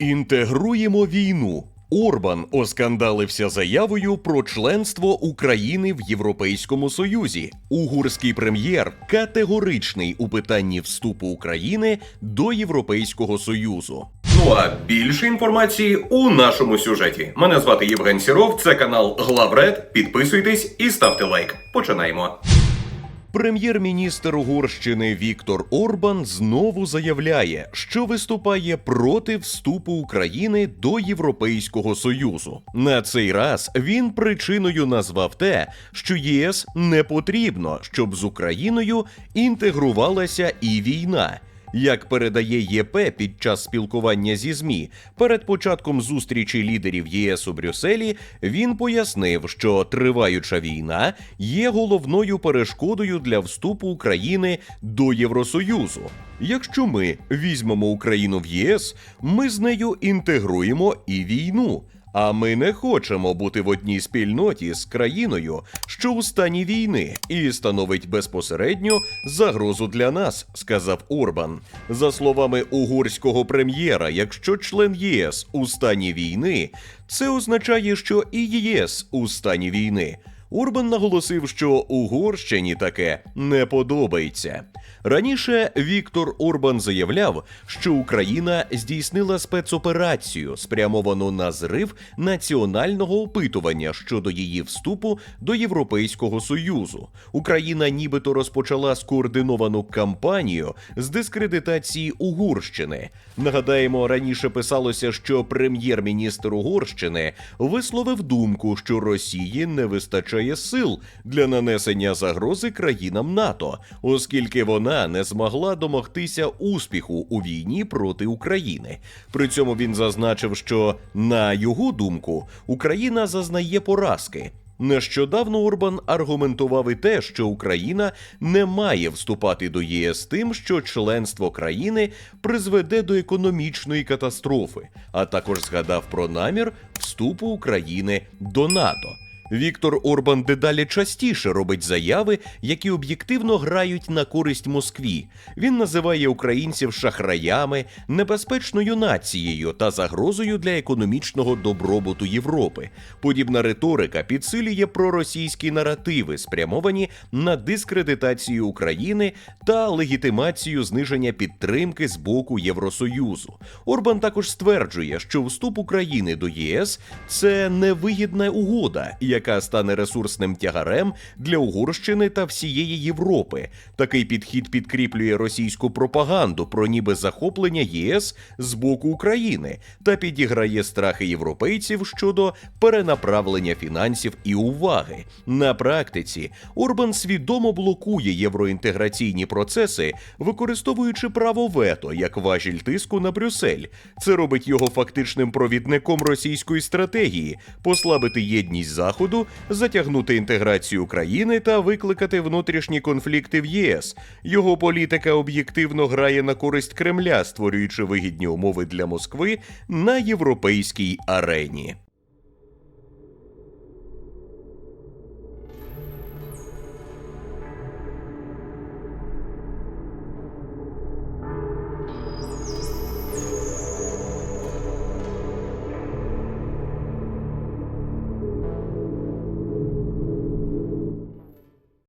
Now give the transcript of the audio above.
Інтегруємо війну. Орбан оскандалився заявою про членство України в Європейському Союзі. Угорський прем'єр категоричний у питанні вступу України до Європейського Союзу. Ну а більше інформації у нашому сюжеті. Мене звати Євген Сіров. Це канал Главред. Підписуйтесь і ставте лайк. Починаємо. Прем'єр-міністр Угорщини Віктор Орбан знову заявляє, що виступає проти вступу України до Європейського Союзу. На цей раз він причиною назвав те, що ЄС не потрібно, щоб з Україною інтегрувалася і війна. Як передає ЄП під час спілкування зі ЗМІ, перед початком зустрічі лідерів ЄС у Брюсселі він пояснив, що триваюча війна є головною перешкодою для вступу України до Євросоюзу. Якщо ми візьмемо Україну в ЄС, ми з нею інтегруємо і війну. А ми не хочемо бути в одній спільноті з країною, що у стані війни, і становить безпосередню загрозу для нас, сказав Орбан. За словами угорського прем'єра, якщо член ЄС у стані війни, це означає, що і ЄС у стані війни. Орбан наголосив, що Угорщині таке не подобається. Раніше Віктор Орбан заявляв, що Україна здійснила спецоперацію, спрямовану на зрив національного опитування щодо її вступу до Європейського союзу. Україна нібито розпочала скоординовану кампанію з дискредитації Угорщини. Нагадаємо, раніше писалося, що прем'єр-міністр Угорщини висловив думку, що Росії не вистачає сил для нанесення загрози країнам НАТО, оскільки вона не змогла домогтися успіху у війні проти України. При цьому він зазначив, що на його думку Україна зазнає поразки. Нещодавно Орбан аргументував і те, що Україна не має вступати до ЄС тим, що членство країни призведе до економічної катастрофи, а також згадав про намір вступу України до НАТО. Віктор Орбан дедалі частіше робить заяви, які об'єктивно грають на користь Москві. Він називає українців шахраями, небезпечною нацією та загрозою для економічного добробуту Європи. Подібна риторика підсилює проросійські наративи, спрямовані на дискредитацію України та легітимацію зниження підтримки з боку Євросоюзу. Орбан також стверджує, що вступ України до ЄС це невигідна угода, яка стане ресурсним тягарем для Угорщини та всієї Європи. Такий підхід підкріплює російську пропаганду про ніби захоплення ЄС з боку України та підіграє страхи європейців щодо перенаправлення фінансів і уваги. На практиці Орбан свідомо блокує євроінтеграційні процеси, використовуючи право вето як важіль тиску на Брюссель. Це робить його фактичним провідником російської стратегії, послабити єдність Заходу, затягнути інтеграцію країни та викликати внутрішні конфлікти в ЄС. Його політика об'єктивно грає на користь Кремля, створюючи вигідні умови для Москви на європейській арені.